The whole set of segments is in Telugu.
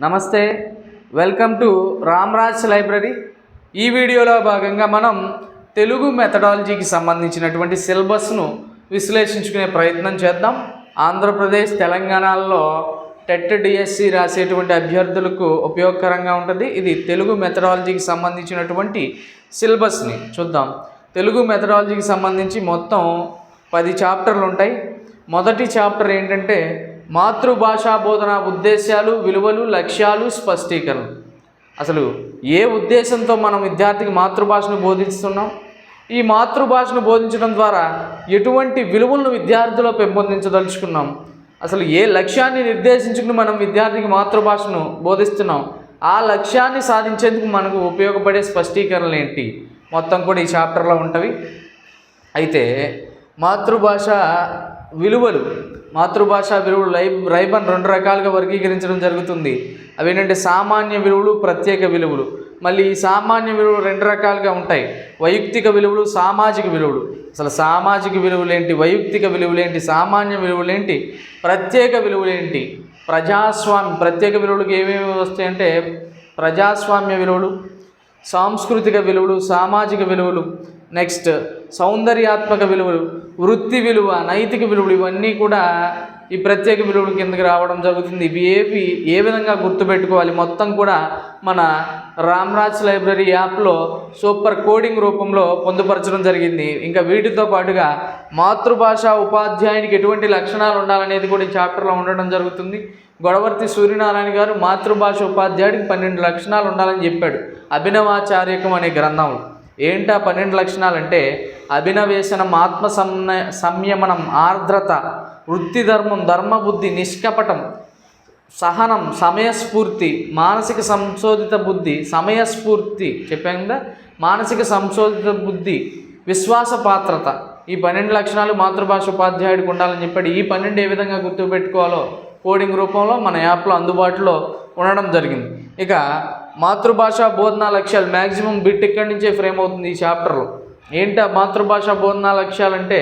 నమస్తే వెల్కమ్ టు రామ్రాజ్ లైబ్రరీ. ఈ వీడియోలో భాగంగా మనం తెలుగు మెథడాలజీకి సంబంధించినటువంటి సిలబస్ను విశ్లేషించుకునే ప్రయత్నం చేద్దాం. ఆంధ్రప్రదేశ్ తెలంగాణలో టెట్ డిఎస్సి రాసేటువంటి అభ్యర్థులకు ఉపయోగకరంగా ఉంటుంది. ఇది తెలుగు మెథడాలజీకి సంబంధించినటువంటి సిలబస్ని చూద్దాం. తెలుగు మెథడాలజీకి సంబంధించి మొత్తం పది చాప్టర్లు ఉంటాయి. మొదటి చాప్టర్ ఏంటంటే మాతృభాషా బోధన ఉద్దేశాలు విలువలు లక్ష్యాలు స్పష్టీకరణ అసలు ఏ ఉద్దేశంతో మనం విద్యార్థికి మాతృభాషను బోధిస్తున్నాం? ఈ మాతృభాషను బోధించడం ద్వారా ఎటువంటి విలువలను విద్యార్థిలో పెంపొందించదలుచుకున్నాం? అసలు ఏ లక్ష్యాన్ని నిర్దేశించుకుని మనం విద్యార్థికి మాతృభాషను బోధిస్తున్నాం? ఆ లక్ష్యాన్ని సాధించేందుకు మనకు ఉపయోగపడే స్పష్టీకరణలు ఏంటి? మొత్తం కూడా ఈ చాప్టర్లో ఉంటవి. అయితే మాతృభాష విలువలు మాతృభాష విలువలు లై రైబన్ రెండు రకాలుగా వర్గీకరించడం జరుగుతుంది. అవి ఏంటంటే సామాన్య విలువలు ప్రత్యేక విలువలు. మళ్ళీ ఈ సామాన్య విలువలు రెండు రకాలుగా ఉంటాయి. వైయక్తిక విలువలు సామాజిక విలువలు. అసలు సామాజిక విలువలేంటి? వైయక్తిక విలువలేంటి? సామాన్య విలువలేంటి? ప్రత్యేక విలువలేంటి? ప్రజాస్వామ్య ప్రత్యేక విలువలకు ఏమేమి వస్తాయంటే ప్రజాస్వామ్య విలువలు సాంస్కృతిక విలువలు సామాజిక విలువలు. నెక్స్ట్ సౌందర్యాత్మక విలువలు వృత్తి విలువ నైతిక విలువలు ఇవన్నీ కూడా ఈ ప్రత్యేక విలువల కిందకి రావడం జరుగుతుంది. ఇవి ఏవి ఏ విధంగా గుర్తుపెట్టుకోవాలి? మొత్తం కూడా మన రామ్రాజ్ లైబ్రరీ యాప్లో సూపర్ కోడింగ్ రూపంలో పొందుపరచడం జరిగింది. ఇంకా వీటితో పాటుగా మాతృభాష ఉపాధ్యాయునికి ఎటువంటి లక్షణాలు ఉండాలనేది కూడా ఈ చాప్టర్లో ఉండడం జరుగుతుంది. గొడవర్తి సూర్యనారాయణ గారు మాతృభాష ఉపాధ్యాయుడికి పన్నెండు లక్షణాలు ఉండాలని చెప్పాడు. అభినవాచార్యకం అనే గ్రంథంలో. ఏంటా పన్నెండు లక్షణాలు అంటే అభినవేశనం ఆత్మ సం సంయమనం ఆర్ద్రత వృత్తి ధర్మం ధర్మబుద్ధి నిష్కపటం సహనం సమయస్ఫూర్తి మానసిక సంశోధిత బుద్ధి సమయస్ఫూర్తి చెప్పాం కదా? మానసిక సంశోధిత బుద్ధి విశ్వాస పాత్రత. ఈ పన్నెండు లక్షణాలు మాతృభాష ఉపాధ్యాయుడికి ఉండాలని చెప్పాడు. ఈ పన్నెండు ఏ విధంగా గుర్తుపెట్టుకోవాలో కోడింగ్ రూపంలో మన యాప్లో అందుబాటులో ఉండడం జరిగింది. ఇక మాతృభాష బోధనా లక్ష్యాలు మ్యాక్సిమం బిట్ ఇక్కడి నుంచే ఫ్రేమ్ అవుతుంది ఈ చాప్టర్లో? ఏంటా మాతృభాష బోధనా లక్ష్యాలంటే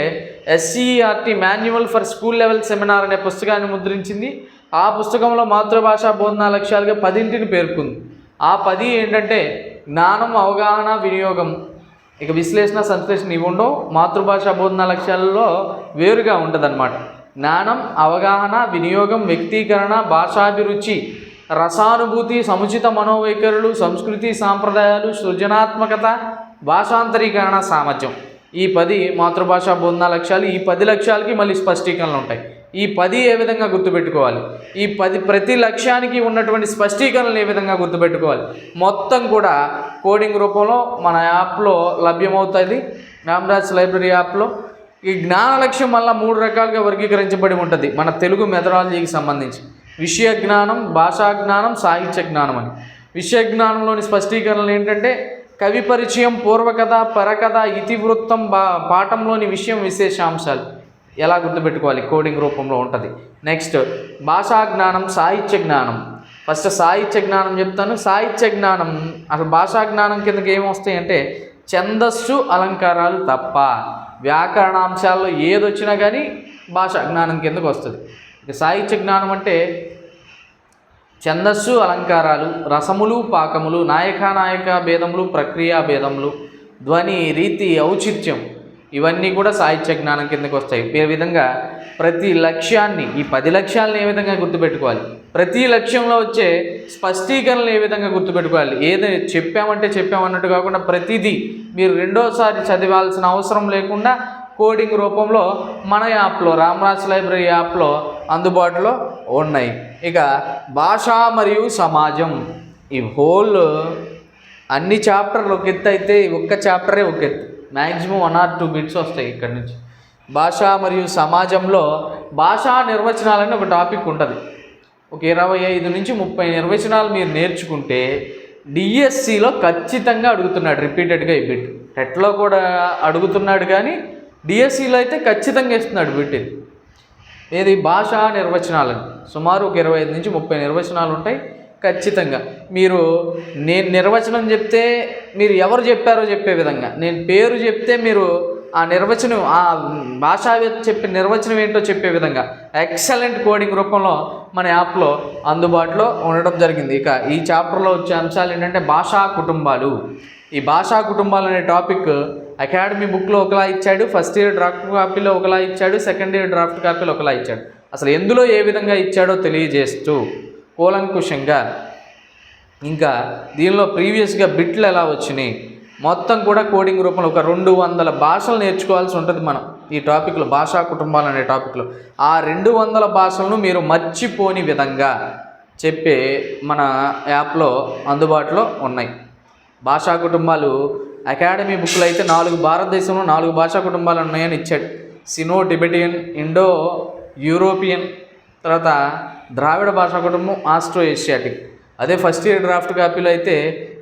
SCERT manual for school level seminar అనే పుస్తకాన్ని ముద్రించింది. ఆ పుస్తకంలో మాతృభాష బోధనా లక్ష్యాలుగా పదింటిని పేర్కొంది. ఆ పది ఏంటంటే జ్ఞానం అవగాహన వినియోగం. ఇక విశ్లేషణ సంశ్లేషణ ఇవి ఉండవు. మాతృభాష బోధనా లక్ష్యాలలో వేరుగా ఉంటుందన్నమాట. జ్ఞానం అవగాహన వినియోగం వ్యక్తీకరణ భాషాభిరుచి రసానుభూతి సముచిత మనోవైఖరులు సంస్కృతి సాంప్రదాయాలు సృజనాత్మకత భాషాంతరీకరణ సామర్థ్యం. ఈ పది మాతృభాష బోధనా లక్ష్యాలు ఈ పది లక్ష్యాలకి మళ్ళీ స్పష్టీకరణలు ఉంటాయి. ఈ పది ఏ విధంగా గుర్తుపెట్టుకోవాలి? ఈ పది ప్రతి లక్ష్యానికి ఉన్నటువంటి స్పష్టీకరణలు ఏ విధంగా గుర్తుపెట్టుకోవాలి? మొత్తం కూడా కోడింగ్ రూపంలో మన యాప్లో లభ్యమవుతుంది. రామరాజ్ లైబ్రరీ యాప్లో. ఈ జ్ఞాన లక్ష్యం వల్ల మూడు రకాలుగా వర్గీకరించబడి ఉంటుంది. మన తెలుగు మెథడాలజీకి సంబంధించి. విషయ జ్ఞానం భాషా జ్ఞానం సాహిత్య జ్ఞానం అని విషయ జ్ఞానంలోని స్పష్టీకరణలు ఏంటంటే కవి పరిచయం పూర్వకథ పరకథ ఇతివృత్తం బా పాఠంలోని విషయం విశేషాంశాలు. ఎలా గుర్తుపెట్టుకోవాలి? కోడింగ్ రూపంలో ఉంటుంది. నెక్స్ట్ భాషా జ్ఞానం సాహిత్య జ్ఞానం ఫస్ట్ సాహిత్య జ్ఞానం చెప్తాను. సాహిత్య జ్ఞానం అసలు భాషా జ్ఞానం కిందకి ఏమొస్తాయంటే ఛందస్సు అలంకారాలు తప్ప. వ్యాకరణాంశాల్లో ఏదొచ్చినా కానీ భాషా జ్ఞానం కిందకు వస్తుంది. సాహిత్య జ్ఞానం అంటే ఛందస్సు అలంకారాలు రసములు పాకములు నాయకానాయక నాయక భేదములు ప్రక్రియా భేదములు ధ్వని రీతి ఔచిత్యం ఇవన్నీ కూడా సాహిత్య జ్ఞానం కిందకి వస్తాయి. ఈ విధంగా ప్రతి లక్ష్యాన్ని ఈ పది లక్ష్యాలను ఏ విధంగా గుర్తుపెట్టుకోవాలి? ప్రతి లక్ష్యంలో వచ్చే స్పష్టీకరణలు ఏ విధంగా గుర్తుపెట్టుకోవాలి? ఏది చెప్పామంటే చెప్పామన్నట్టు కాకుండా ప్రతిదీ మీరు రెండోసారి చదివాల్సిన అవసరం లేకుండా కోడింగ్ రూపంలో మన యాప్లో రామరాజ్ లైబ్రరీ యాప్లో అందుబాటులో ఉన్నాయి. ఇక భాష మరియు సమాజం. ఈ హోల్ అన్ని చాప్టర్లు ఒక ఎత్తు అయితే ఒక్క చాప్టరే ఒక ఎత్తు. Maximum one or two bits వస్తాయి ఇక్కడ నుంచి. భాష మరియు సమాజంలో భాషా నిర్వచనాలని ఒక టాపిక్ ఉంటుంది. ఒక ఇరవై ఐదు నుంచి ముప్పై నిర్వచనాలు మీరు నేర్చుకుంటే డిఎస్సిలో ఖచ్చితంగా అడుగుతున్నాడు రిపీటెడ్గా ఈ బిట్ టెట్లో కూడా అడుగుతున్నాడు కానీ డిఎస్సిలో అయితే ఖచ్చితంగా ఇస్తున్నాడు బిట్ ఇది. ఏది? భాషా నిర్వచనాలని సుమారు ఒక ఇరవై ఐదు నుంచి ముప్పై నిర్వచనాలు ఉంటాయి. ఖచ్చితంగా. మీరు నేను నిర్వచనం చెప్తే మీరు ఎవరు చెప్పారో చెప్పే విధంగా. నేను పేరు చెప్తే మీరు ఆ నిర్వచనం ఆ భాషావేత్త చెప్పే నిర్వచనం ఏంటో చెప్పే విధంగా. ఎక్సలెంట్ కోడింగ్ రూపంలో మన యాప్లో అందుబాటులో ఉండడం జరిగింది. ఇక ఈ చాప్టర్లో వచ్చే అంశాలు ఏంటంటే భాషా కుటుంబాలు. ఈ భాషా కుటుంబాలు అనే టాపిక్ అకాడమీ బుక్లో ఒకలా ఇచ్చాడు ఫస్ట్ ఇయర్ డ్రాఫ్ట్ కాపీలో ఒకలా ఇచ్చాడు సెకండ్ ఇయర్ డ్రాఫ్ట్ కాపీలో ఒకలా ఇచ్చాడు. అసలు ఎందులో ఏ విధంగా ఇచ్చాడో తెలియజేస్తూ కూలంకుషంగా ఇంకా దీనిలో ప్రీవియస్గా బిట్లు ఎలా వచ్చినాయి మొత్తం కూడా కోడింగ్ రూపంలో ఒక రెండు వందల భాషలు నేర్చుకోవాల్సి ఉంటుంది మనం ఈ టాపిక్లో భాషా కుటుంబాలు అనే టాపిక్లో. ఆ రెండు వందల భాషలను మీరు మర్చిపోని విధంగా చెప్పే మన యాప్లో అందుబాటులో ఉన్నాయి. భాషా కుటుంబాలు అకాడమీ బుక్లు అయితే నాలుగు భారతదేశంలో నాలుగు భాషా కుటుంబాలు ఉన్నాయని ఇచ్చాడు. సినో టిబెటియన్ ఇండో యూరోపియన్ తర్వాత ద్రావిడ భాషా కుటుంబం ఆస్ట్రో ఏషియాటిక్. అదే ఫస్ట్ ఇయర్ డ్రాఫ్ట్ కాపీలో అయితే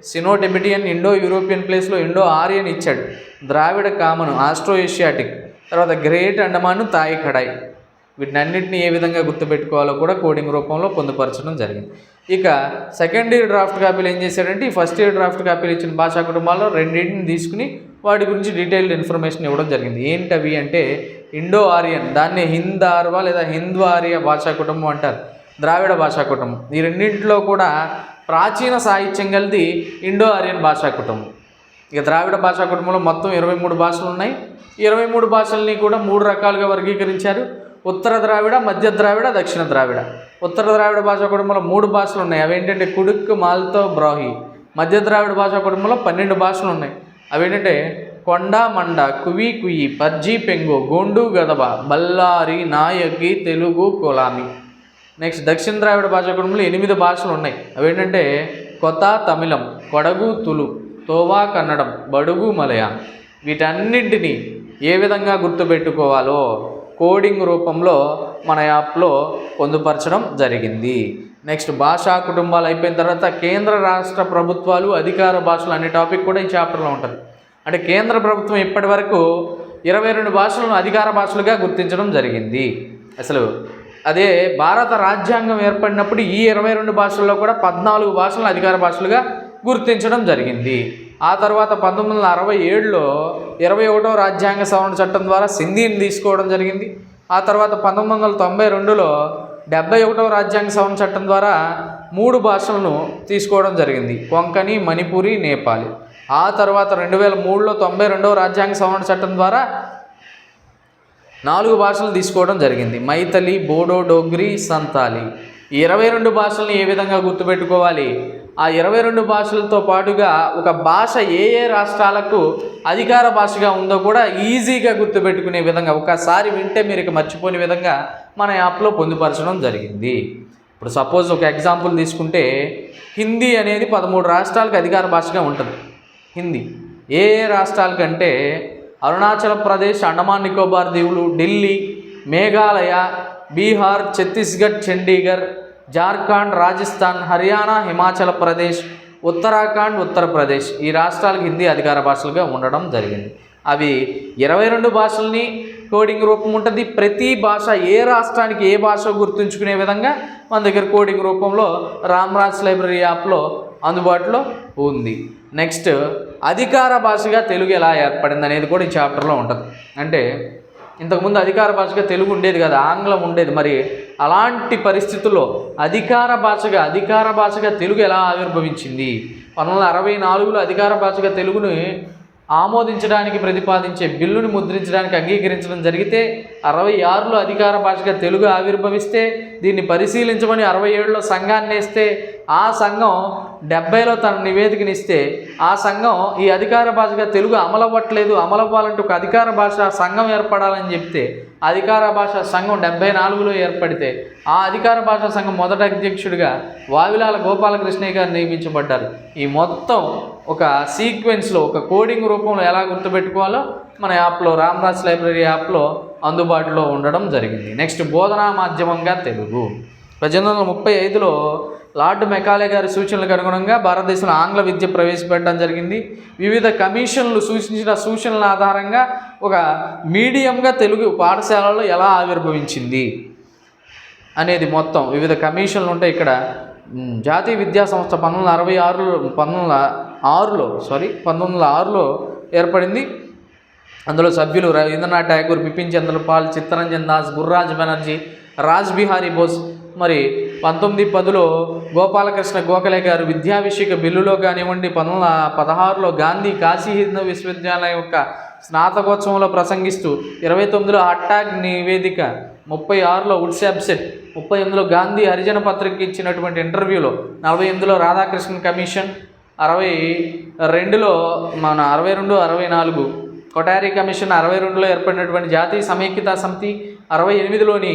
సినో టిబెటియన్ ఇండో యూరోపియన్ ప్లేస్లో ఇండో ఆరియన్ ఇచ్చాడు. ద్రావిడ కామన్ ఆస్ట్రో ఏషియాటిక్. తర్వాత గ్రేట్ అండమాన్ తాయి కడాయి. వీటినన్నింటినీ ఏ విధంగా గుర్తుపెట్టుకోవాలో కూడా కోడింగ్ రూపంలో పొందుపరచడం జరిగింది. ఇక సెకండ్ ఇయర్ డ్రాఫ్ట్ కాపీలు ఏం చేశాడంటే ఈ ఫస్ట్ ఇయర్ డ్రాఫ్ట్ కాపీలు ఇచ్చిన భాషా కుటుంబాల్లో రెండింటిని తీసుకుని వాటి గురించి డీటెయిల్డ్ ఇన్ఫర్మేషన్ ఇవ్వడం జరిగింది. ఏంటవి అంటే ఇండో ఆరియన్ దాన్ని హింద్ ఆర్వా లేదా హిందూ ఆర్య భాషా కుటుంబం అంటారు ద్రావిడ భాషా కుటుంబం. ఈ రెండింటిలో కూడా ప్రాచీన సాహిత్యం కలిది ఇండో ఆరియన్ భాషా కుటుంబం. ఇక ద్రావిడ భాషా కుటుంబంలో మొత్తం ఇరవై మూడు భాషలు ఉన్నాయి. ఇరవై మూడు భాషల్ని కూడా మూడు రకాలుగా వర్గీకరించారు. ఉత్తర ద్రావిడ మధ్య ద్రావిడ దక్షిణ ద్రావిడ. ఉత్తర ద్రావిడ భాషా కుటుంబంలో మూడు భాషలు ఉన్నాయి. అవేంటంటే కుడుక్ మాల్తో బ్రాహి. మధ్య ద్రావిడ భాషా కుటుంబంలో పన్నెండు భాషలు ఉన్నాయి. అవేంటంటే కొండ మండ కువి కుయి పర్జీ పెంగు గోండు గదబ బల్లారి నాయకి తెలుగు కొలామి. నెక్స్ట్ దక్షిణ ద్రావిడ భాషా కుటుంబంలో ఎనిమిది భాషలు ఉన్నాయి. అవేంటంటే కొత్త తమిళం కొడగు తులు తోవా కన్నడం బడుగు మలయా. వీటన్నింటినీ ఏ విధంగా గుర్తుపెట్టుకోవాలో కోడింగ్ రూపంలో మన యాప్లో పొందుపరచడం జరిగింది. నెక్స్ట్ భాషా కుటుంబాలు అయిపోయిన తర్వాత కేంద్ర రాష్ట్ర ప్రభుత్వాలు అధికార భాషలు అనే టాపిక్ కూడా ఈ చాప్టర్లో ఉంటుంది. అంటే కేంద్ర ప్రభుత్వం ఇప్పటి వరకు ఇరవై రెండు భాషలను అధికార భాషలుగా గుర్తించడం జరిగింది. అసలు అదే భారత రాజ్యాంగం ఏర్పడినప్పుడు ఈ ఇరవై రెండు భాషల్లో కూడా పద్నాలుగు భాషలను అధికార భాషలుగా గుర్తించడం జరిగింది. ఆ తర్వాత పంతొమ్మిది వందల అరవై ఏడులో ఇరవై ఒకటో రాజ్యాంగ సవరణ చట్టం ద్వారా సింధీని తీసుకోవడం జరిగింది. ఆ తర్వాత పంతొమ్మిది వందల తొంభై రెండులో డెబ్బై ఒకటో రాజ్యాంగ సవరణ చట్టం ద్వారా మూడు భాషలను తీసుకోవడం జరిగింది. కొంకణి మణిపురి నేపాలి. ఆ తర్వాత రెండు వేల మూడులో తొంభై రెండవ రాజ్యాంగ సవరణ చట్టం ద్వారా నాలుగు భాషలు తీసుకోవడం జరిగింది. మైథలి బోడో డోగ్రి సంతాలి. ఇరవై రెండు భాషలను ఏ విధంగా గుర్తుపెట్టుకోవాలి? ఆ ఇరవై రెండు భాషలతో పాటుగా ఒక భాష ఏ ఏ రాష్ట్రాలకు అధికార భాషగా ఉందో కూడా ఈజీగా గుర్తుపెట్టుకునే విధంగా ఒకసారి వింటే మీరు ఇక మర్చిపోని విధంగా మన యాప్లో పొందుపరచడం జరిగింది. ఇప్పుడు సపోజ్ ఒక ఎగ్జాంపుల్ తీసుకుంటే హిందీ అనేది పదమూడు రాష్ట్రాలకు అధికార భాషగా ఉంటుంది. హిందీ. ఏ ఏ రాష్ట్రాలకంటే అరుణాచల్ ప్రదేశ్ అండమాన్ నికోబార్ దీవులు ఢిల్లీ మేఘాలయ బీహార్ ఛత్తీస్గఢ్ చండీగఢ్ జార్ఖండ్ రాజస్థాన్ హర్యానా హిమాచల్ ప్రదేశ్ ఉత్తరాఖండ్ ఉత్తరప్రదేశ్ ఈ రాష్ట్రాలకు హిందీ అధికార భాషలుగా ఉండడం జరిగింది. అవి ఇరవై రెండు భాషల్ని కోడింగ్ రూపం ఉంటుంది. ప్రతి భాష ఏ రాష్ట్రానికి ఏ భాష గుర్తుంచుకునే విధంగా మన దగ్గర కోడింగ్ రూపంలో రామ్రాజ్ లైబ్రరీ యాప్లో అందుబాటులో ఉంది. నెక్స్ట్ అధికార భాషగా తెలుగు ఎలా ఏర్పడింది అనేది కూడా ఈ చాప్టర్లో ఉంటుంది. అంటే ఇంతకుముందు అధికార భాషగా తెలుగు ఉండేది కదా ఆంగ్లం ఉండేది. మరి అలాంటి పరిస్థితుల్లో అధికార భాషగా అధికార భాషగా తెలుగు ఎలా ఆవిర్భవించింది? పంతొమ్మిది వందల అరవై నాలుగులో అధికార భాషగా తెలుగుని ఆమోదించడానికి ప్రతిపాదించే బిల్లును ముద్రించడానికి అంగీకరించడం జరిగితే అరవై ఆరులో అధికార భాషగా తెలుగు ఆవిర్భవిస్తే దీన్ని పరిశీలించమని అరవై ఏడులో సంఘాన్ని వేస్తే ఆ సంఘం డెబ్బైలో తన నివేదికనిస్తే ఆ సంఘం ఈ అధికార భాషగా తెలుగు అమలవ్వట్లేదు అమలవ్వాలంటే ఒక అధికార భాష సంఘం ఏర్పడాలని చెప్తే అధికార భాష సంఘం డెబ్బై నాలుగులో ఏర్పడితే ఆ అధికార భాషా సంఘం మొదట అధ్యక్షుడిగా వావిలాల గోపాలకృష్ణయ్య గారు నియమించబడ్డారు. ఈ మొత్తం ఒక సీక్వెన్స్లో ఒక కోడింగ్ రూపంలో ఎలా గుర్తుపెట్టుకోవాలో మన యాప్లో రామ్రాజ్ లైబ్రరీ యాప్లో అందుబాటులో ఉండడం జరిగింది. నెక్స్ట్ బోధనా మాధ్యమంగా తెలుగు. పద్దెనిమిది వందల ముప్పై ఐదులో లార్డ్ మెకాలే గారి సూచనలకు అనుగుణంగా భారతదేశంలో ఆంగ్ల విద్య ప్రవేశపెట్టడం జరిగింది. వివిధ కమిషన్లు సూచించిన సూచనల ఆధారంగా ఒక మీడియంగా తెలుగు పాఠశాలలో ఎలా ఆవిర్భవించింది అనేది మొత్తం వివిధ కమిషన్లు ఉంటాయి ఇక్కడ. జాతీయ విద్యా సంస్థ పంతొమ్మిది వందల అరవై ఆరులో పంతొమ్మిది వందల ఆరులో సారీ పంతొమ్మిది వందల ఆరులో ఏర్పడింది. అందులో సభ్యులు రవీంద్రనాథ్ ఠాగూర్ బిపిన్ చంద్రపాల్ చిత్తరంజన్ దాస్ గుర్రాజ్ బెనర్జీ రాజ్ బిహారీ బోస్ మరి పంతొమ్మిది పదిలో గోపాలకృష్ణ గోఖలే గారు విద్యాభిషేక బిల్లులో కానివ్వండి పంతొమ్మిది పదహారులో గాంధీ కాశీ హిందూ విశ్వవిద్యాలయం యొక్క స్నాతకోత్సవంలో ప్రసంగిస్తూ ఇరవై తొమ్మిదిలో అట్టాక్ నివేదిక ముప్పై ఆరులో ఉడ్స్ అబ్సెట్ ముప్పై ఎనిమిదిలో గాంధీ హరిజన పత్రిక ఇచ్చినటువంటి ఇంటర్వ్యూలో నలభై ఎనిమిదిలో రాధాకృష్ణ కమిషన్ అరవై రెండులో మన అరవై రెండు అరవై నాలుగు కొటారీ కమిషన్ అరవై రెండులో ఏర్పడినటువంటి జాతీయ సమైక్యతా సమితి అరవై ఎనిమిదిలోని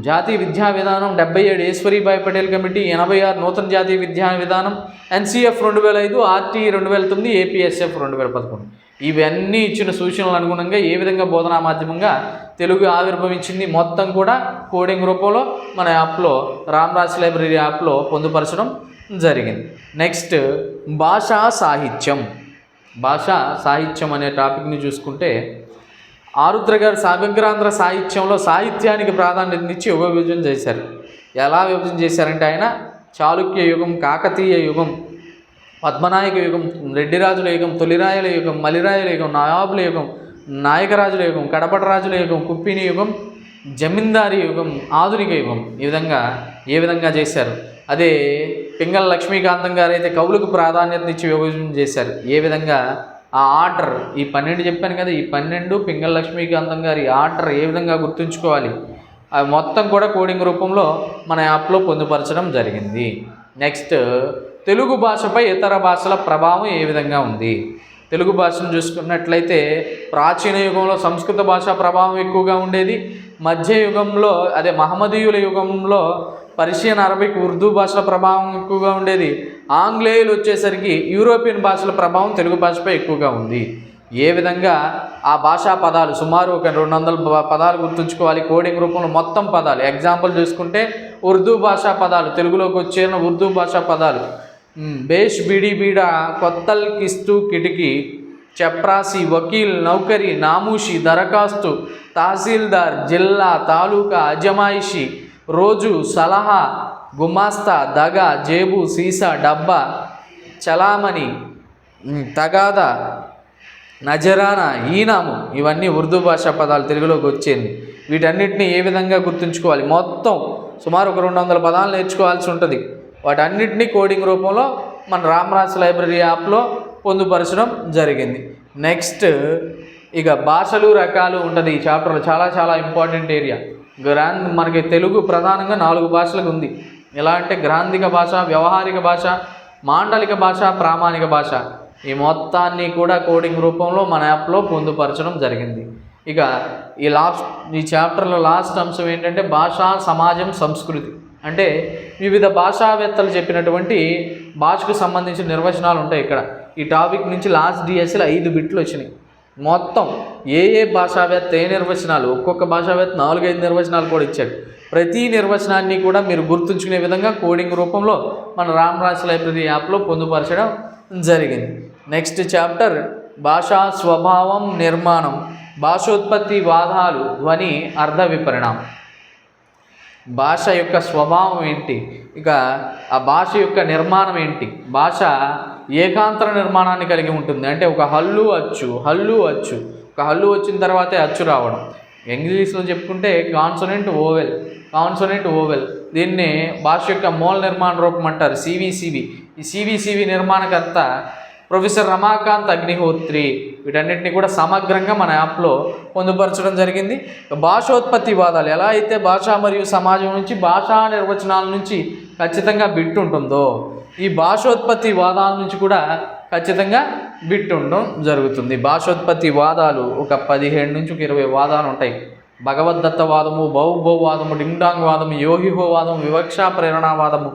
జాతీయ విద్యా విధానం డెబ్బై ఏడు ఈశ్వరీభాయ్ పటేల్ కమిటీ ఎనభై ఆరు నూతన జాతీయ విద్యా విధానం ఎన్సీఎఫ్ రెండు వేల ఐదు ఆర్టీ రెండు వేల తొమ్మిది ఏపీఎస్ఎఫ్ రెండు వేల పదకొండు. ఇవన్నీ ఇచ్చిన సూచనలు అనుగుణంగా ఏ విధంగా బోధనా మాధ్యమంగా తెలుగు ఆవిర్భవించింది మొత్తం కూడా కోడింగ్ రూపంలో మన యాప్లో రామరాజ్ లైబ్రరీ యాప్లో పొందుపరచడం జరిగింది. నెక్స్ట్ భాషా సాహిత్యం. భాషా సాహిత్యం అనే టాపిక్ని చూసుకుంటే ఆరుద్ర గారు సమగ్రాంధ్ర సాహిత్యంలో సాహిత్యానికి ప్రాధాన్యతనిచ్చి యుగ విభజన చేశారు. ఎలా విభజన చేశారంటే ఆయన చాళుక్య యుగం కాకతీయ యుగం పద్మనాయక యుగం రెడ్డిరాజుల యుగం తొలిరాయల యుగం మలిరాయల యుగం నాయాబుల యుగం నాయకరాజుల యుగం కడపట రాజుల యుగం కుప్పిని యుగం జమీందారీ యుగం ఆధునిక యుగం ఈ విధంగా ఏ విధంగా చేశారు? అదే పింగళ లక్ష్మీకాంతం గారు అయితే కవులకు ప్రాధాన్యతనిచ్చి విభజన చేశారు. ఏ విధంగా ఆ ఆర్డర్ ఈ పన్నెండు చెప్పాను కదా ఈ పన్నెండు పింగళ లక్ష్మీకాంతం గారి ఆర్డర్ ఏ విధంగా గుర్తుంచుకోవాలి? అవి మొత్తం కూడా కోడింగ్ రూపంలో మన యాప్లో పొందుపరచడం జరిగింది. నెక్స్ట్ తెలుగు భాషపై ఇతర భాషల ప్రభావం ఏ విధంగా ఉంది? తెలుగు భాషను చూసుకున్నట్లయితే ప్రాచీన యుగంలో సంస్కృత భాష ప్రభావం ఎక్కువగా ఉండేది. మధ్య యుగంలో అదే మహమ్మదీయుల యుగంలో పర్షియన్ అరబిక్ ఉర్దూ భాషల ప్రభావం ఎక్కువగా ఉండేది. ఆంగ్లేయులు వచ్చేసరికి యూరోపియన్ భాషల ప్రభావం తెలుగు భాషపై ఎక్కువగా ఉంది. ఏ విధంగా ఆ భాషా పదాలు సుమారు ఒక రెండు వందల పదాలు గుర్తుంచుకోవాలి. కోడింగ్ రూపంలో మొత్తం పదాలు. ఎగ్జాంపుల్ చూసుకుంటే ఉర్దూ భాషా పదాలు తెలుగులోకి వచ్చిన ఉర్దూ భాషా పదాలు. బేష్ బిడి బీడ కొత్తల్ కిస్తు కిటికీ చప్రాసి వకీల్ నౌకరీ నామూషి దరఖాస్తు తహసీల్దార్ జిల్లా తాలూకా అజమాయిషి రోజు సలహా గుమాస్తా దగ జేబు సీసా డబ్బా చలామణి తగాద తగాదా నజరానా ఈనాము ఇవన్నీ ఉర్దూ భాషా పదాలు తెలుగులోకి వచ్చింది వీటన్నిటిని ఏ విధంగా గుర్తుంచుకోవాలి? మొత్తం సుమారు ఒక రెండు వందల పదాలు నేర్చుకోవాల్సి ఉంటుంది. వాటన్నిటినీ కోడింగ్ రూపంలో మన రామరాజ్ లైబ్రరీ యాప్లో పొందుపరచడం జరిగింది. నెక్స్ట్ ఇక భాషలు రకాలు ఉంటుంది ఈ చాప్టర్లో. చాలా చాలా ఇంపార్టెంట్ ఏరియా. గ్రాంధ్ మనకి తెలుగు ప్రధానంగా నాలుగు భాషలకు ఉంది. ఎలా అంటే గ్రాంధిక భాష వ్యవహారిక భాష మాండలిక భాష ప్రామాణిక భాష. ఈ మొత్తాన్ని కూడా కోడింగ్ రూపంలో మన యాప్లో పొందుపరచడం జరిగింది. ఇక ఈ లాస్ట్ ఈ చాప్టర్లో లాస్ట్ అంశం ఏంటంటే భాష సమాజం సంస్కృతి. అంటే వివిధ భాషావేత్తలు చెప్పినటువంటి భాషకు సంబంధించిన నిర్వచనాలు ఉంటాయి ఇక్కడ. ఈ టాపిక్ నుంచి లాస్ట్ డిఎస్సీలో ఐదు బిట్లు వచ్చినాయి. మొత్తం ఏ ఏ భాషావేత్త ఏ నిర్వచనాలు ఒక్కొక్క భాషావేత్త నాలుగైదు నిర్వచనాలు కూడా ఇచ్చాడు. ప్రతి నిర్వచనాన్ని కూడా మీరు గుర్తుంచుకునే విధంగా కోడింగ్ రూపంలో మన రామరాజ్ లైబ్రరీ యాప్లో పొందుపరచడం జరిగింది. నెక్స్ట్ చాప్టర్ భాషా స్వభావం నిర్మాణం భాషోత్పత్తి వాదాలు ధ్వని అర్థ విపరిణామం. భాష యొక్క స్వభావం ఏంటి? ఇక ఆ భాష యొక్క నిర్మాణం ఏంటి? భాష ఏకాంతర నిర్మాణాన్ని కలిగి ఉంటుంది. అంటే ఒక హల్లు అచ్చు హల్లు అచ్చు. ఒక హల్లు వచ్చిన తర్వాతే అచ్చు రావడం. ఇంగ్లీష్లో చెప్పుకుంటే కాన్సోనెంట్ ఓవెల్ కాన్సోనెంట్ ఓవెల్. దీన్ని భాష యొక్క మూల నిర్మాణ రూపం అంటారు సివిసివి ఈ సివిసివి నిర్మాణకర్త ప్రొఫెసర్ రమాకాంత్ అగ్నిహోత్రి. వీటన్నిటిని కూడా సమగ్రంగా మన యాప్లో పొందుపరచడం జరిగింది. భాషోత్పత్తి వాదాలు ఎలా అయితే భాష మరియు సమాజం నుంచి భాషా నిర్వచనాల నుంచి ఖచ్చితంగా బిట్టు ఉంటుందో ఈ భాషోత్పత్తి వాదాల నుంచి కూడా ఖచ్చితంగా బిట్ ఉండడం జరుగుతుంది. భాషోత్పత్తి వాదాలు ఒక పదిహేడు నుంచి ఒక ఇరవై వాదాలు ఉంటాయి. భగవద్దత్త వాదము బౌబౌవాదము డింగ్డాంగ్ వాదము యోహిహో వివక్ష వివక్షా ప్రేరణావాదము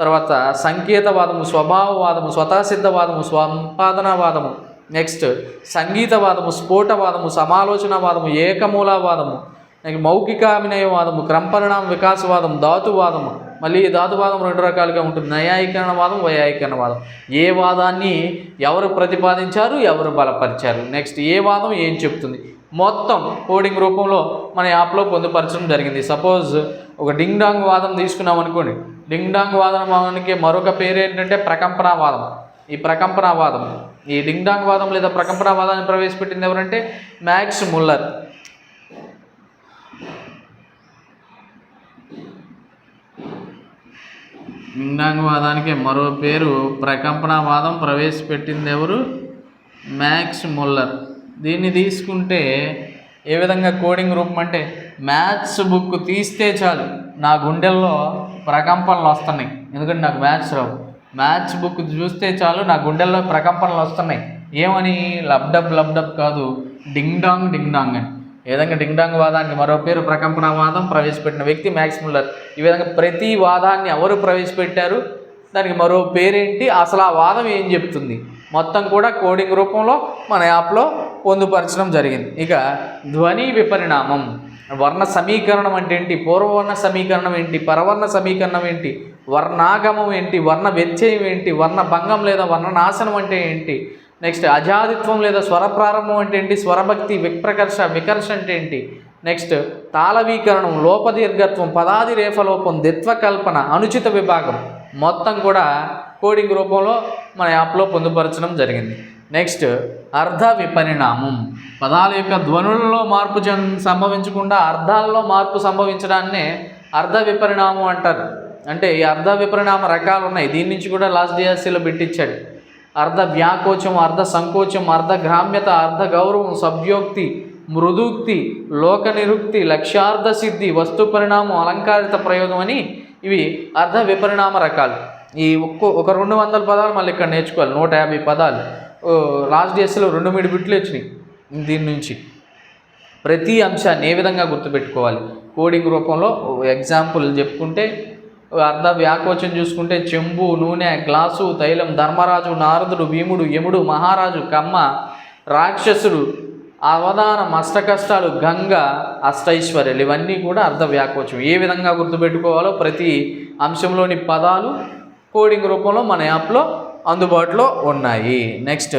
తర్వాత సంకేతవాదము స్వభావవాదము స్వతసిద్ధవాదము సంపాదనవాదము నెక్స్ట్ సంగీతవాదము స్ఫోటవాదము సమాలోచనవాదము ఏకమూలవాదము మౌఖికాభినయవాదము క్రమపరిణామ వికాసవాదం ధాతువాదము మళ్ళీ ఈ ధాతువాదం రెండు రకాలుగా ఉంటుంది. నయాయీకరణవాదం వైయాయీకరణవాదం ఏ వాదాన్ని ఎవరు ప్రతిపాదించారు ఎవరు బలపరిచారు? నెక్స్ట్ ఏ వాదం ఏం చెప్తుంది? మొత్తం కోడింగ్ రూపంలో మన యాప్లో పొందుపరచడం జరిగింది. సపోజ్ ఒక డింగ్ డాంగ్ వాదం తీసుకున్నాం అనుకోండి. డింగ్ డాంగ్ వాదనకి మరొక పేరు ఏంటంటే ప్రకంపన వాదం. ఈ ప్రకంపనావాదం ఈ డింగ్ డాంగ్ వాదం లేదా ప్రకంపనావాదాన్ని ప్రవేశపెట్టింది ఎవరంటే మ్యాక్స్ ముల్లర్. డింగ్ వాదానికి మరో పేరు ప్రకంపనావాదం ప్రవేశపెట్టింది ఎవరు మ్యాక్స్ ముల్లర్. దీన్ని తీసుకుంటే ఏ విధంగా కోడింగ్ రూపం అంటే మ్యాథ్స్ బుక్ తీస్తే చాలు. నా గుండెల్లో ప్రకంపనలు వస్తున్నాయి. ఎందుకంటే నాకు మ్యాథ్స్ రావు. మ్యాథ్స్ బుక్ చూస్తే చాలు నా గుండెల్లో ప్రకంపనలు వస్తున్నాయి. ఏమని? లబ్డబ్ లబ్డబ్ కాదు. డింగ్ డాంగ్ డింగ్ డాంగ్ అని. ఈ విధంగా డింగ్డాంగ్ వాదానికి మరో పేరు ప్రకంపన వాదం ప్రవేశపెట్టిన వ్యక్తి మ్యాక్స్ ముల్లర్. ఈ విధంగా ప్రతి వాదాన్ని ఎవరు ప్రవేశపెట్టారు? దానికి మరో పేరేంటి? అసలు ఆ వాదం ఏం చెప్తుంది? మొత్తం కూడా కోడింగ్ రూపంలో మన యాప్లో పొందుపరచడం జరిగింది. ఇక ధ్వని విపరిణామం. వర్ణ సమీకరణం అంటే ఏంటి? పూర్వవర్ణ సమీకరణం ఏంటి? పరవర్ణ సమీకరణం ఏంటి? వర్ణాగమం ఏంటి? వర్ణ వ్యత్యయం ఏంటి? వర్ణ భంగం లేదా వర్ణ నాశనం అంటే ఏంటి? నెక్స్ట్ అజాదిత్వం లేదా స్వర ప్రారంభం అంటే ఏంటి? స్వరభక్తి విప్రకర్ష వికర్ష అంటే ఏంటి? నెక్స్ట్ తాళవీకరణం లోపదీర్ఘత్వం పదాది రేఫలోపం దిత్వకల్పన అనుచిత విభాగం. మొత్తం కూడా కోడింగ్ రూపంలో మన యాప్లో పొందుపరచడం జరిగింది. నెక్స్ట్ అర్ధ విపరిణామం. పదాల యొక్క ధ్వనులలో మార్పు జన్ సంభవించకుండా అర్థాల్లో మార్పు సంభవించడాన్నే అర్ధ విపరిణామం అంటారు. అంటే ఈ అర్ధ విపరిణామ రకాలు ఉన్నాయి దీని నుంచి కూడా లాస్ట్ డిఎస్సీలో పెట్టించాడు. అర్ధ వ్యాకోచం అర్ధ సంకోచం అర్ధ గ్రామ్యత అర్ధ గౌరవం సభ్యోక్తి మృదుక్తి లోక నిరుక్తి లక్ష్యార్థ సిద్ధి వస్తు పరిణామం అలంకారిత ప్రయోగం అని ఇవి అర్ధ విపరిణామ రకాలు. ఈ ఒక్కో ఒక రెండు వందల పదాలు మళ్ళీ ఇక్కడ నేర్చుకోవాలి నూట యాభై పదాలు. లాస్ట్ డేస్లో రెండు మూడు బిట్లు వచ్చినాయి దీని నుంచి. ప్రతి అంశాన్ని ఏ విధంగా గుర్తుపెట్టుకోవాలి? కోడింగ్ రూపంలో ఎగ్జాంపుల్ చెప్పుకుంటే అర్ధ వ్యాకోచం చూసుకుంటే చెంబు నూనె గ్లాసు తైలం ధర్మరాజు నారదుడు భీముడు యముడు మహారాజు కమ్మ రాక్షసుడు అవధానం అష్ట కష్టాలు గంగ అష్టైశ్వర్యాలు. ఇవన్నీ కూడా అర్ధ వ్యాకోచం. ఏ విధంగా గుర్తుపెట్టుకోవాలో ప్రతి అంశంలోని పదాలు కోడింగ్ రూపంలో మన యాప్లో అందుబాటులో ఉన్నాయి. నెక్స్ట్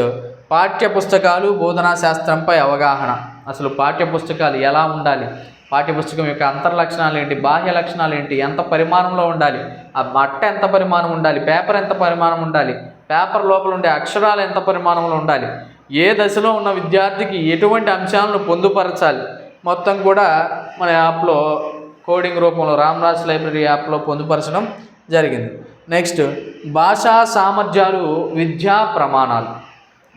పాఠ్య పుస్తకాలు బోధనా శాస్త్రంపై అవగాహన. అసలు పాఠ్య పుస్తకాలు ఎలా ఉండాలి? పాఠ్యపుస్తకం యొక్క అంతర్లక్షణాలు ఏంటి? బాహ్య లక్షణాలు ఏంటి? ఎంత పరిమాణంలో ఉండాలి? ఆ మట్ట ఎంత పరిమాణం ఉండాలి? పేపర్ ఎంత పరిమాణం ఉండాలి? పేపర్ లోపల ఉండే అక్షరాలు ఎంత పరిమాణంలో ఉండాలి? ఏ దశలో ఉన్న విద్యార్థికి ఎటువంటి అంశాలను పొందుపరచాలి? మొత్తం కూడా మన యాప్లో కోడింగ్ రూపంలో రామరాజ్ లైబ్రరీ యాప్లో పొందుపరచడం జరిగింది. నెక్స్ట్ భాషా సామర్థ్యాలు విద్యా ప్రమాణాలు.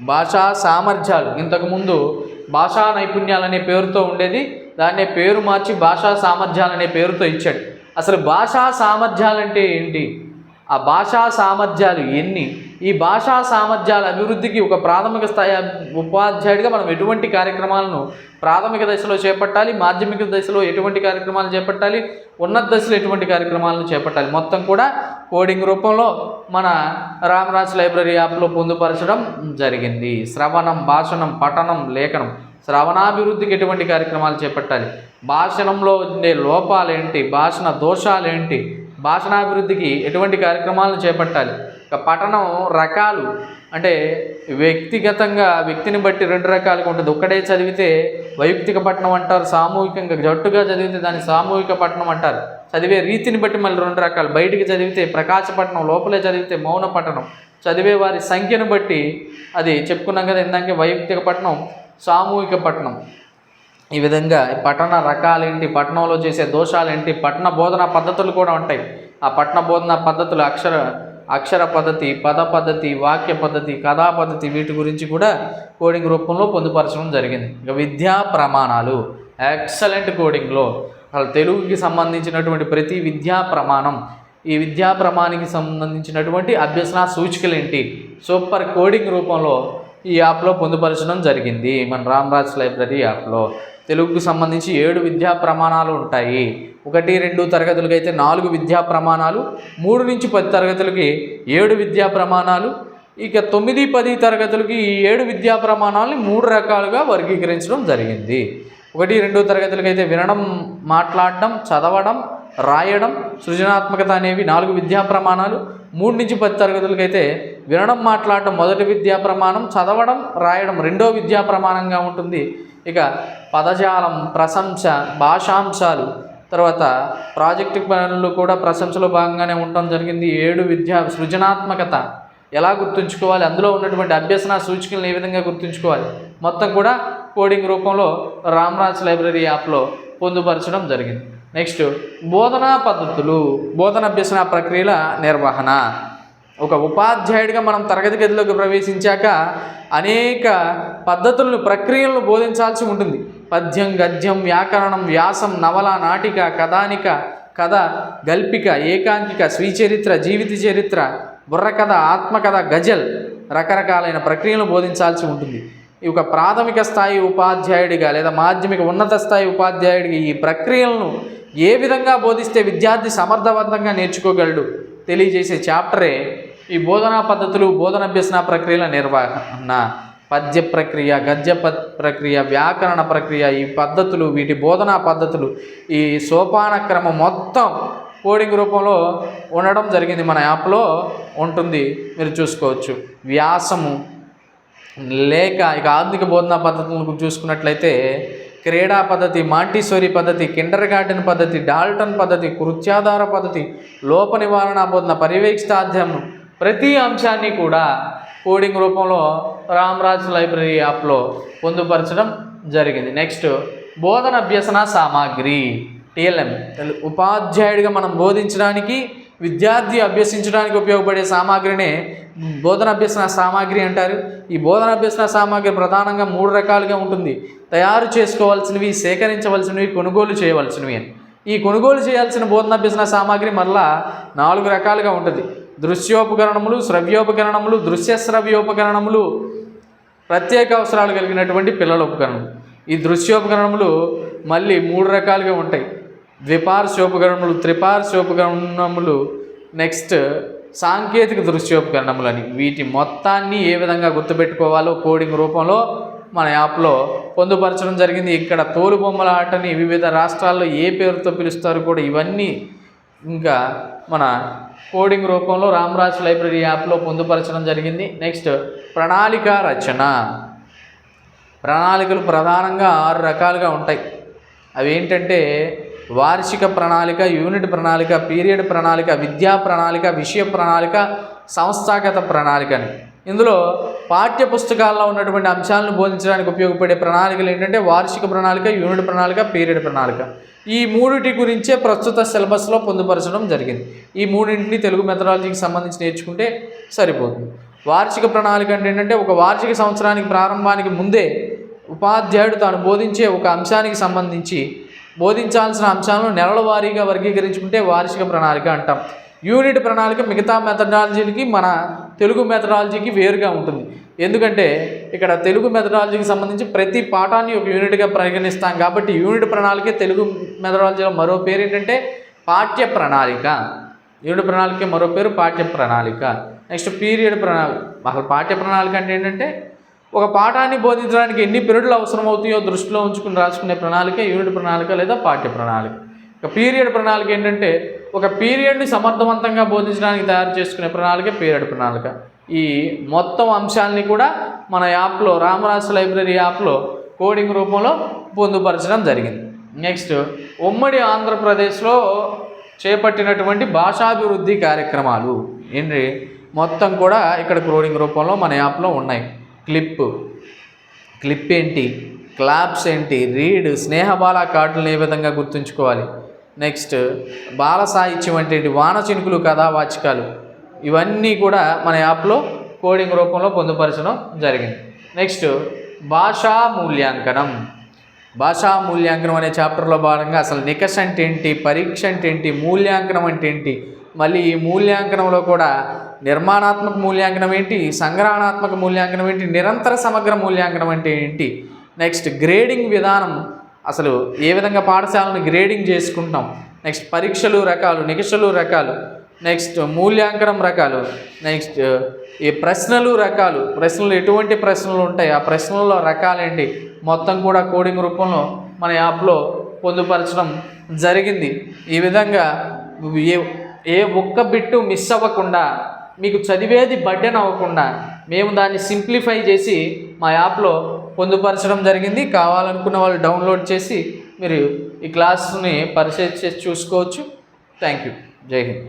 భాషా సామర్థ్యాలు. ఇంతకుముందు భాషా నైపుణ్యాలు అనే పేరుతో ఉండేది దాన్ని పేరు మార్చి భాషా సామర్థ్యాలు అనే పేరుతో ఇచ్చాడు. అసలు భాషా సామర్థ్యాలు అంటే ఏంటి? ఆ భాషా సామర్థ్యాలు ఎన్ని? ఈ భాషా సామర్థ్యాల అభివృద్ధికి ఒక ప్రాథమిక స్థాయి ఉపాధ్యాయుడిగా మనం ఎటువంటి కార్యక్రమాలను ప్రాథమిక దశలో చేపట్టాలి మాధ్యమిక దశలో ఎటువంటి కార్యక్రమాలు చేపట్టాలి ఉన్నత దశలో ఎటువంటి కార్యక్రమాలను చేపట్టాలి? మొత్తం కూడా కోడింగ్ రూపంలో మన రామరాజ్ లైబ్రరీ యాప్లో పొందుపరచడం జరిగింది. శ్రవణం భాషణం పఠనం లేఖనం శ్రవణాభివృద్ధికి ఎటువంటి కార్యక్రమాలు చేపట్టాలి? భాషణంలో ఉండే లోపాలేంటి? భాషణ దోషాలేంటి? భాషణాభివృద్ధికి ఎటువంటి కార్యక్రమాలను చేపట్టాలి? ఇక పఠనం రకాలు. అంటే వ్యక్తిగతంగా వ్యక్తిని బట్టి రెండు రకాలుగా ఉంటుంది. ఒక్కడే చదివితే వైయక్తిక పట్టణం అంటారు సామూహికంగా జట్టుగా చదివితే దాన్ని సామూహిక పట్టణం అంటారు. చదివే రీతిని బట్టి మళ్ళీ రెండు రకాలు. బయటికి చదివితే ప్రకాశ పట్టణం లోపలే చదివితే మౌన పట్టణం చదివే వారి సంఖ్యను బట్టి అది చెప్పుకున్నాం కదా ఇందాకే వైయక్తిక పట్టణం సామూహిక పట్టణం ఈ విధంగా ఈ పఠన రకాలేంటి పట్టణంలో చేసే దోషాలేంటి పట్టణ బోధన పద్ధతులు కూడా ఉంటాయి. ఆ పట్టణ బోధన పద్ధతులు అక్షర అక్షర పద్ధతి పద పద్ధతి వాక్య పద్ధతి కథా పద్ధతి వీటి గురించి కూడా కోడింగ్ రూపంలో పొందుపరచడం జరిగింది. ఇక విద్యా ప్రమాణాలు ఎక్సలెంట్ కోడింగ్లో అసలు తెలుగుకి సంబంధించినటువంటి ప్రతి విద్యా ప్రమాణం ఈ విద్యా ప్రమాణానికి సంబంధించినటువంటి అభ్యసన సూచికలు ఏంటి సూపర్ కోడింగ్ రూపంలో ఈ యాప్లో పొందుపరచడం జరిగింది. మన రామరాజ్ లైబ్రరీ యాప్లో. తెలుగుకు సంబంధించి ఏడు విద్యా ప్రమాణాలు ఉంటాయి. ఒకటి రెండు తరగతులకి అయితే నాలుగు విద్యా ప్రమాణాలు మూడు నుంచి పది తరగతులకి ఏడు విద్యా ప్రమాణాలు ఇక తొమ్మిది పది తరగతులకి ఈ ఏడు విద్యా ప్రమాణాలని మూడు రకాలుగా వర్గీకరించడం జరిగింది. ఒకటి రెండు తరగతులకి అయితే వినడం మాట్లాడడం చదవడం రాయడం సృజనాత్మకత అనేవి నాలుగు విద్యా ప్రమాణాలు మూడు నుంచి పది తరగతులకైతే వినడం మాట్లాడడం మొదటి విద్యా ప్రమాణం చదవడం రాయడం రెండో విద్యా ప్రమాణంగా ఉంటుంది. ఇక పదజాలం ప్రశంస భాషాంశాలు తర్వాత ప్రాజెక్టు పనులు కూడా ప్రశంసలో భాగంగానే ఉండటం జరిగింది. ఏడు విద్యా సృజనాత్మకత. ఎలా గుర్తుంచుకోవాలి? అందులో ఉన్నటువంటి అభ్యసన సూచికలను ఏ విధంగా గుర్తుంచుకోవాలి? మొత్తం కూడా కోడింగ్ రూపంలో రామ్రాజ్ లైబ్రరీ యాప్లో పొందుపరచడం జరిగింది. నెక్స్ట్ బోధనా పద్ధతులు బోధన అభ్యసన ప్రక్రియల నిర్వహణ. ఒక ఉపాధ్యాయుడిగా మనం తరగతి గదిలోకి ప్రవేశించాక అనేక పద్ధతులను ప్రక్రియలను బోధించాల్సి ఉంటుంది. పద్యం గద్యం వ్యాకరణం వ్యాసం నవల నాటిక కథానిక కథ గల్పిక ఏకాంకిక స్వీచరిత్ర జీవిత చరిత్ర బుర్రకథ ఆత్మకథ గజల్ రకరకాలైన ప్రక్రియలను బోధించాల్సి ఉంటుంది. ఈ ఒక ప్రాథమిక స్థాయి ఉపాధ్యాయుడిగా లేదా మాధ్యమిక ఉన్నత స్థాయి ఉపాధ్యాయుడిగా ఈ ప్రక్రియలను ఏ విధంగా బోధిస్తే విద్యార్థి సమర్థవంతంగా నేర్చుకోగలడు? తెలియజేసే చాప్టరే ఈ బోధనా పద్ధతులు బోధనాభ్యసన ప్రక్రియల నిర్వహణ పద్య ప్రక్రియ గద్య ప- ప్రక్రియ వ్యాకరణ ప్రక్రియ ఈ పద్ధతులు వీటి బోధనా పద్ధతులు ఈ సోపాన క్రమం మొత్తం కోడింగ్ రూపంలో ఉండడం జరిగింది మన యాప్లో ఉంటుంది. మీరు చూసుకోవచ్చు. వ్యాసము లేక ఇక ఆధునిక బోధనా పద్ధతులను చూసుకున్నట్లయితే క్రీడా పద్ధతి మాంటిసోరీ పద్ధతి కిండర్ గార్డెన్ పద్ధతి డాల్టన్ పద్ధతి కృత్యాధార పద్ధతి లోప నివారణ బోధన పర్యవేక్షిత అధ్యయనం ప్రతి అంశాన్ని కూడా కోడింగ్ రూపంలో రామ్రాజ్ లైబ్రరీ యాప్లో పొందుపరచడం జరిగింది. నెక్స్ట్ బోధన అభ్యసన సామాగ్రి టిఎల్ఎం. ఉపాధ్యాయుడిగా మనం బోధించడానికి విద్యార్థి అభ్యసించడానికి ఉపయోగపడే సామాగ్రినే బోధన అభ్యసన సామాగ్రి అంటారు. ఈ బోధన అభ్యసన సామాగ్రి ప్రధానంగా మూడు రకాలుగా ఉంటుంది. తయారు చేసుకోవాల్సినవి సేకరించవలసినవి కొనుగోలు చేయవలసినవి అని. ఈ కొనుగోలు చేయాల్సిన బోధనాభ్యసన సామాగ్రి మళ్ళా నాలుగు రకాలుగా ఉంటుంది. దృశ్యోపకరణములు శ్రవ్యోపకరణములు దృశ్య శ్రవ్యోపకరణములు ప్రత్యేక అవసరాలు కలిగినటువంటి పిల్లల ఉపకరణం. ఈ దృశ్యోపకరణములు మళ్ళీ మూడు రకాలుగా ఉంటాయి. ద్విపార్శ్వోపకరణములు త్రిపార్శ్వోపకరణములు నెక్స్ట్ సాంకేతిక దృశ్యోపకరణములు అని వీటి మొత్తాన్ని ఏ విధంగా గుర్తుపెట్టుకోవాలో కోడింగ్ రూపంలో మన యాప్లో పొందుపరచడం జరిగింది. ఇక్కడ తోలు బొమ్మల ఆటని వివిధ రాష్ట్రాల్లో ఏ పేరుతో పిలుస్తారు కూడా ఇవన్నీ ఇంకా మన కోడింగ్ రూపంలో రామరాజ్ లైబ్రరీ యాప్లో పొందుపరచడం జరిగింది. నెక్స్ట్ ప్రణాళిక రచన. ప్రణాళికలు ప్రధానంగా ఆరు రకాలుగా ఉంటాయి. అవి ఏంటంటే వార్షిక ప్రణాళిక యూనిట్ ప్రణాళిక పీరియడ్ ప్రణాళిక విద్యా ప్రణాళిక విషయ ప్రణాళిక సంస్థాగత ప్రణాళిక అని. ఇందులో పాఠ్య పుస్తకాల్లో ఉన్నటువంటి అంశాలను బోధించడానికి ఉపయోగపడే ప్రణాళికలు ఏంటంటే వార్షిక ప్రణాళిక యూనిట్ ప్రణాళిక పీరియడ్ ప్రణాళిక. ఈ మూడిటి గురించే ప్రస్తుత సిలబస్లో పొందుపరచడం జరిగింది. ఈ మూడింటిని తెలుగు మెథడాలజీకి సంబంధించి నేర్చుకుంటే సరిపోతుంది. వార్షిక ప్రణాళిక అంటే ఏంటంటే ఒక వార్షిక సంవత్సరానికి ప్రారంభానికి ముందే ఉపాధ్యాయుడు తాను బోధించే ఒక అంశానికి సంబంధించి బోధించాల్సిన అంశాలను నెలల వారీగా వర్గీకరించుకుంటే వార్షిక ప్రణాళిక అంటాం. యూనిట్ ప్రణాళిక మిగతా మెథడాలజీలకి మన తెలుగు మెథడాలజీకి వేరుగా ఉంటుంది. ఎందుకంటే ఇక్కడ తెలుగు మెథడాలజీకి సంబంధించి ప్రతి పాఠాన్ని ఒక యూనిట్గా పరిగణిస్తాం కాబట్టి యూనిట్ ప్రణాళిక తెలుగు మెథడాలజీలో మరో పేరు ఏంటంటే పాఠ్య ప్రణాళిక. యూనిట్ ప్రణాళిక మరో పేరు పాఠ్య ప్రణాళిక. నెక్స్ట్ పీరియడ్ ప్రణాళిక అసలు పాఠ్య ప్రణాళిక అంటే ఏంటంటే ఒక పాఠాన్ని బోధించడానికి ఎన్ని పీరియడ్లు అవసరమవుతాయో దృష్టిలో ఉంచుకుని రాసుకునే ప్రణాళిక యూనిట్ ప్రణాళిక లేదా పాఠ్య ప్రణాళిక. ఇక పీరియడ్ ప్రణాళిక ఏంటంటే ఒక పీరియడ్ని సమర్థవంతంగా బోధించడానికి తయారు చేసుకునే ప్రణాళిక పీరియడ్ ప్రణాళిక. ఈ మొత్తం అంశాలని కూడా మన యాప్లో రామరాజు లైబ్రరీ యాప్లో కోడింగ్ రూపంలో పొందుపరచడం జరిగింది. నెక్స్ట్ ఉమ్మడి ఆంధ్రప్రదేశ్లో చేపట్టినటువంటి భాషాభివృద్ధి కార్యక్రమాలు. ఏంటి? మొత్తం కూడా ఇక్కడ కోడింగ్ రూపంలో మన యాప్లో ఉన్నాయి. క్లిప్. క్లిప్ ఏంటి? క్లాప్స్ ఏంటి? రీడ్. స్నేహబాల కార్డులను ఏ విధంగా గుర్తుంచుకోవాలి? నెక్స్ట్ బాల సాహిత్యం అంటే వాన చినుకులు కథావాచకాలు. ఇవన్నీ కూడా మన యాప్లో కోడింగ్ రూపంలో పొందుపరచడం జరిగింది. నెక్స్ట్ భాషా మూల్యాంకనం. భాషా మూల్యాంకనం అనే చాప్టర్లో భాగంగా అసలు నికష్ అంటే ఏంటి పరీక్ష అంటే ఏంటి మూల్యాంకనం అంటే ఏంటి మళ్ళీ ఈ మూల్యాంకనంలో కూడా నిర్మాణాత్మక మూల్యాంకనం ఏంటి? సంగ్రహణాత్మక మూల్యాంకనం ఏంటి? నిరంతర సమగ్ర మూల్యాంకనం అంటే ఏంటి? నెక్స్ట్ గ్రేడింగ్ విధానం. అసలు ఏ విధంగా పాఠశాలను గ్రేడింగ్ చేసుకుంటాం నెక్స్ట్ పరీక్షలు రకాలు నికషలు రకాలు. నెక్స్ట్ మూల్యాంకనం రకాలు. నెక్స్ట్ uh, ఈ ప్రశ్నలు రకాలు. ప్రశ్నలు ఎటువంటి ప్రశ్నలు ఉంటాయి? ఆ ప్రశ్నల్లో రకాలేంటి? మొత్తం కూడా కోడింగ్ రూపంలో మన యాప్లో పొందుపరచడం జరిగింది. ఈ విధంగా ఏ ఏ ఒక్క బిట్టు మిస్ అవ్వకుండా మీకు చదివేది బడ్డెన్ అవ్వకుండా మేము దాన్ని సింప్లిఫై చేసి మా యాప్లో పొందుపరచడం జరిగింది. కావాలనుకున్న వాళ్ళు డౌన్లోడ్ చేసి మీరు ఈ క్లాస్ని పరిచయం చేసి చూసుకోవచ్చు. థ్యాంక్ యూ జై హింద్.